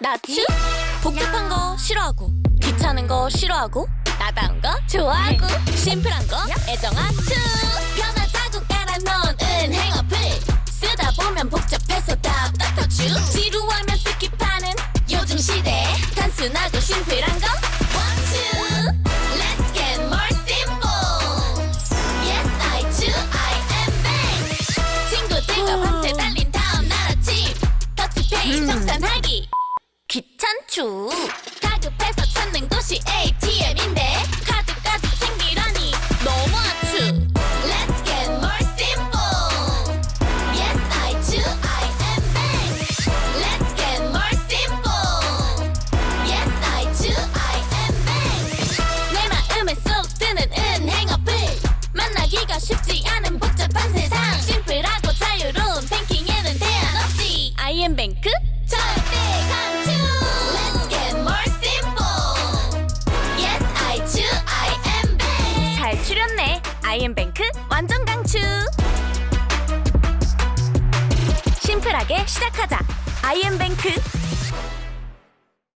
나츠? 복잡한 거 싫어하고 귀찮은 거 싫어하고 나다운 거 좋아하고 심플한 거 추? 편하다고 깔아놓은 은행 어플. 쓰다 보면 복잡해서 답답하죠 지루하면 스킵하는 요즘 시대. 단순하고 심플한 거 원투 Let's get more simple. Yes I do. I am bank 친구들과 밤새 달린 다음 날 아침. 터치페이 정산하기 귀찮죠 가급해서 찾는 곳이 ATM인데 카드까지 챙기라니 너무하죠 Let's get more simple. Yes I do. I am bank Let's get more simple. Yes I do. I am bank 내 마음에 쏙 드는 은행 어플. 만나기가 쉽지 않은 복잡한 세상. 심플하고 자유로운 뱅킹에는 대안 없지. 아이엠뱅크 절대 강추 추렸네. 아이엠뱅크 완전 강추. 심플하게 시작하자. 아이엠뱅크